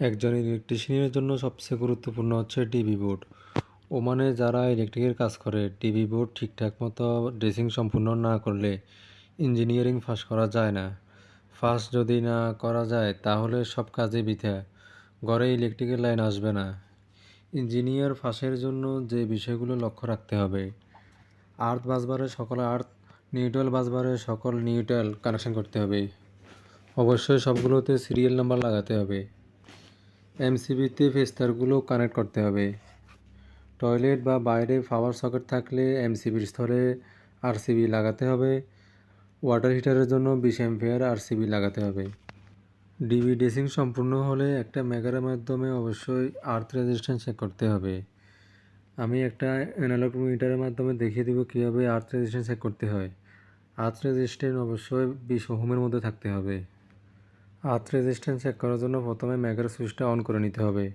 একজন ইলেকট্রিশিয়ানের জন্য সবচেয়ে গুরুত্বপূর্ণ হচ্ছে টিভি বোর্ড ওমানে যারা ইলেকট্রিকের কাজ করে টিভি বোর্ড ঠিকঠাক মতো ড্রেসিং সম্পূর্ণ না করলে ইঞ্জিনিয়ারিং পাস করা যায় না। পাস যদি না করা যায়, তাহলে সব কাজে বৃথা। ঘরে ইলেকট্রিকের লাইন আসবে না। ইঞ্জিনিয়ার পাসের জন্য যে বিষয়গুলো লক্ষ্য রাখতে হবে। আর্থ বাসবারে সকল আর্থ নিউট্রাল বাসবারে সকল নিউট্রাল কানেকশন করতে হবে। অবশ্যই সবগুলোতে সিরিয়াল নাম্বার লাগাতে হবে। এমসিবিতে ফেস্তারগুলো কানেক্ট করতে হবে। টয়লেট বা বাইরে পাওয়ার সকেট থাকলে এমসিবির স্তরে আরসিবি লাগাতে হবে। ওয়াটার হিটারের জন্য বিশ এম্পিয়ার আরসিবি লাগাতে হবে। ডিবি ড্রেসিং সম্পূর্ণ হলে একটা মেগারের মাধ্যমে অবশ্যই আর্থ রেজিস্ট্যান্স চেক করতে হবে। আমি একটা অ্যানালগ মিটারের মাধ্যমে দেখিয়ে দেবো কীভাবে আর্থ রেজিস্ট্যান্স চেক করতে হয়। আর্থ রেজিস্ট্যান্স অবশ্যই বিশ ওহমের মধ্যে থাকতে হবে। আর্থ রেজিস্ট্যান্স চেক করার জন্য প্রথমে ম্যাগার সুইচটা অন করে নিতে হবে।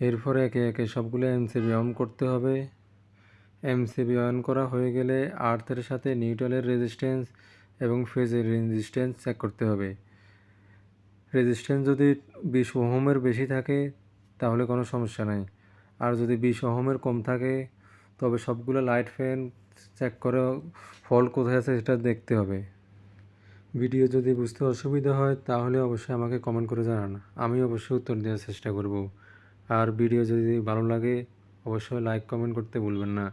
এরপরে একে একে সবগুলো এমসিবি অন করতে হবে। এমসিবি অন করা হয়ে গেলে আর্থের সাথে নিউট্রালের রেজিস্ট্যান্স এবং ফেজের রেজিস্ট্যান্স চেক করতে হবে। রেজিস্ট্যান্স যদি বিশ ওহমের বেশি থাকে, তাহলে কোনো সমস্যা নাই। আর যদি বিশ ওহমের কম থাকে, তবে সবগুলো লাইট ফ্যান চেক করে ফল কোথায় আছে সেটা দেখতে হবে। ভিডিও যদি বুঝতে অসুবিধা হয়, তাহলে অবশ্যই আমাকে কমেন্ট করে জানান। আমি অবশ্যই উত্তর দেওয়ার চেষ্টা করব। আর ভিডিও যদি ভালো লাগে, অবশ্যই লাইক কমেন্ট করতে ভুলবেন না।